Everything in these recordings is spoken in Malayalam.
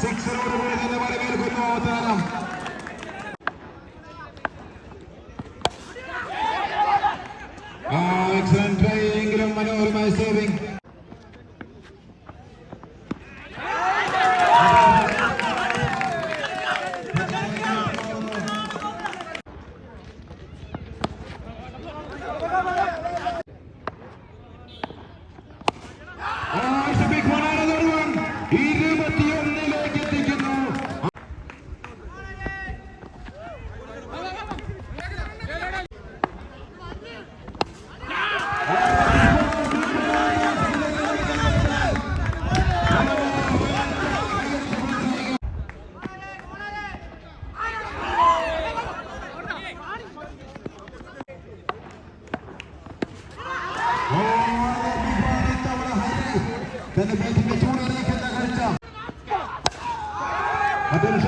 സിക്സറോട് കൂടി തന്നെ വരവേൽക്കുന്നു താരം എക്സലന്റ് ട്രൈ എങ്കിലും മനോഹരമായ ഇരുപത്തിയൊന്നിലേക്ക് എത്തിക്കുന്നു തന്റെ ബാറ്റിന്റെ ചൂടിലേക്കുന്ന കാഴ്ച അതൊരു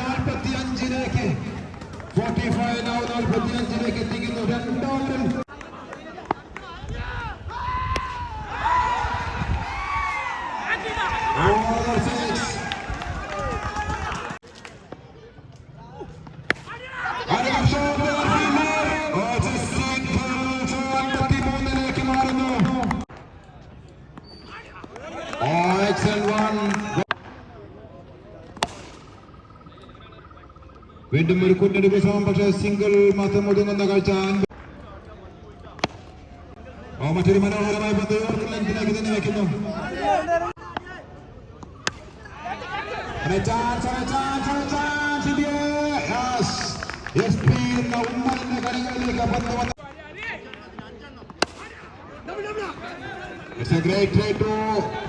നാൽപ്പത്തി അഞ്ചിലേക്ക് ഫോർട്ടി ഫൈവ് നാൽപ്പത്തി അഞ്ചിലേക്ക് എത്തിക്കുന്നു രണ്ടോവറിൽ വീണ്ടും ഒരു കുറ്റടിപ്പ് ശ്രമം പക്ഷേ സിംഗിൾ മാത്രം ഒതുങ്ങുന്ന കാഴ്ച. മറ്റൊരു മനോഹരമായ പന്ത് തന്നെ എന്ന ഉമ്മറിന്റെ കളികളിലേക്ക് പന്ത് വന്നു. It's a great try to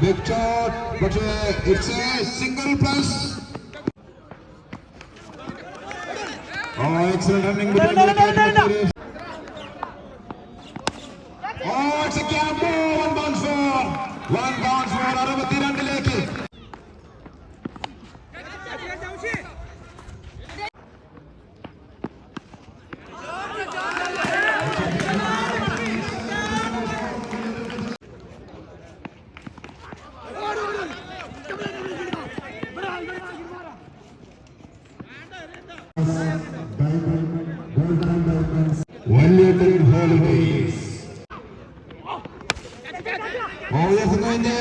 big shot, but uh, it's a single plus. Excellent running. No, no, no, no, no, no. Oh, it's a camp ball. One bounce for. One bounce for. ഉയർത്തുന്നതിന്റെ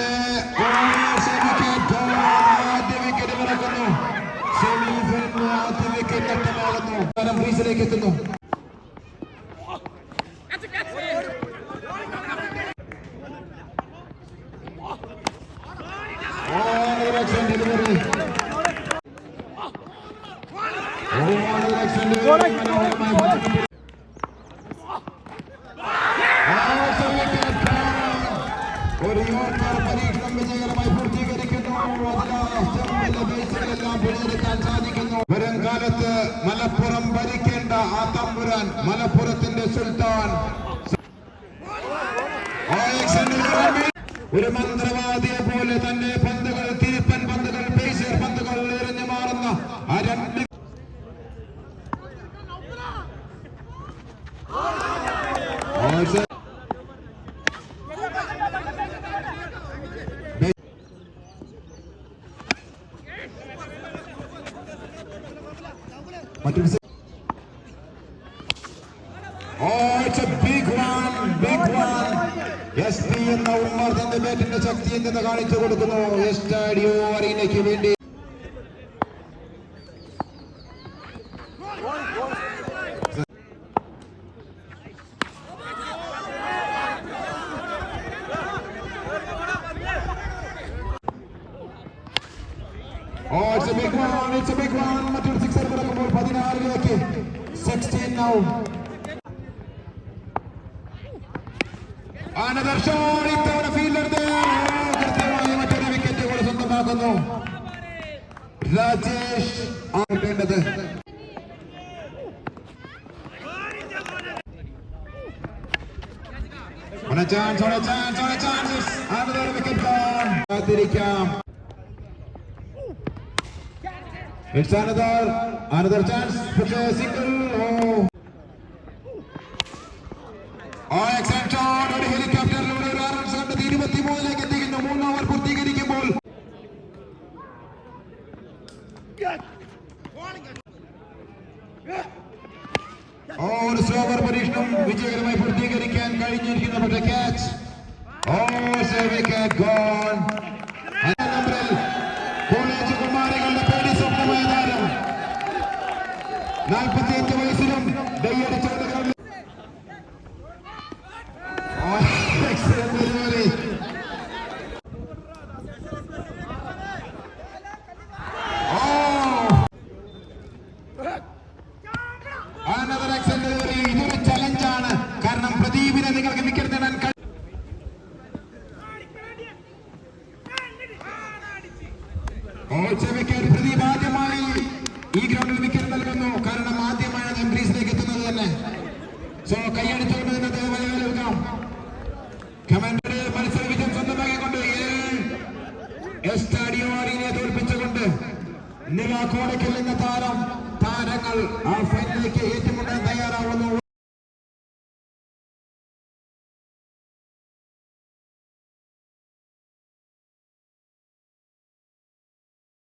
സെമി വിക്കറ്റ് ആദ്യ വിക്കറ്റ് പിറക്കുന്നു സെമി ഫൈനൽ ആദ്യ വിക്കറ്റ് നഷ്ടമാകുന്നു താരം ക്രീസിലേക്ക് എത്തുന്നു. Oh, excellent delivery. മനോഹരമായ അതിലെല്ലാം പിടിച്ചെടുക്കാൻ സാധിക്കുന്നു. വരും കാലത്ത് മലപ്പുറം ഭരിക്കേണ്ട ആ തമ്പുരാൻ മലപ്പുറത്തിന്റെ സുൽത്താൻ. ഒരു മന്ത്രവാദിയെ പോലെ തന്നെ പന്തുകൾ തീപ്പൻ പന്തുകൾ പേശിയർ പന്തുകൾ എറിഞ്ഞു മാറുന്ന ആ രണ്ട് മറ്റൊരു സെ- Oh, it's a big one, big one. S P എന്ന ഉമ്മർ തന്റെ ബാറ്റിന്റെ ശക്തി എന്തെന്ന് കാണിച്ചു കൊടുക്കുന്നു. എസ്റ്റാഡിയോ അറീനയ്ക്ക് വേണ്ടി. Oh, it's a big one, it's a big one. മറ്റൊരു സിക്സർ കിടക്കുമ്പോൾ പതിനാറിലേക്ക്. Sixteen now Another shot, ഇത്തവണ ഫീൽഡർ കൃത്യമായി മറ്റൊരു വിക്കറ്റ് കൂടെ സ്വന്തമാക്കുന്നു Rajesh ആകേണ്ടത് On a chance, on a chance, on a chance. Another wicket gone. കാത്തിരിക്കാം It's another, another chance. പക്ഷേ സിംഗിൾ ഓ ആ shot. ഒരു ഹെലികോപ്റ്ററിലൂടെ ഒരു ആറ് റൺസ് കണ്ടെത്തി ഇരുപത്തിമൂന്നിലേക്ക് എത്തിക്കുന്നു മൂന്ന് ഓവർ പൂർത്തീകരിക്കുമ്പോൾ ഒരു സ്ലോവർ പരീക്ഷണം വിജയകരമായി പൂർത്തീകരിക്കാൻ കഴിഞ്ഞിരിക്കുന്ന പക്ഷേ ക്യാച്ച് ഓ സേവിക്കാൻ ഗോൺ കോളേജ് കുമാരികളുടെ പേടി സ്വപ്നമായ താരം നാൽപ്പത്തിയഞ്ച് ഓച്ചവയ്ക്കാൻ പ്രദീപ് ആദ്യമായി ഈ ഗ്രൗണ്ടിൽ വിക്കറ്റ് നൽകുന്നു. കാരണം ആദ്യമായാണ് അദ്ദേഹം ക്രീസിലേക്ക് എത്തുന്നത് തന്നെ. സോ കൈയടിച്ചുകൊണ്ട് തന്നെ അദ്ദേഹം വരവേൽക്കാം കമാൻഡറെ മത്സര വിജയം സ്വന്തമാക്കിക്കൊണ്ട് എസ്റ്റാഡിയോ അറീനെ തോൽപ്പിച്ചുകൊണ്ട് നില കോടയ്ക്കൽ എന്ന താരം താരങ്ങൾ ആ ഫൈനലിലേക്ക് ഏറ്റുമുട്ടാൻ തയ്യാറാവുന്നു.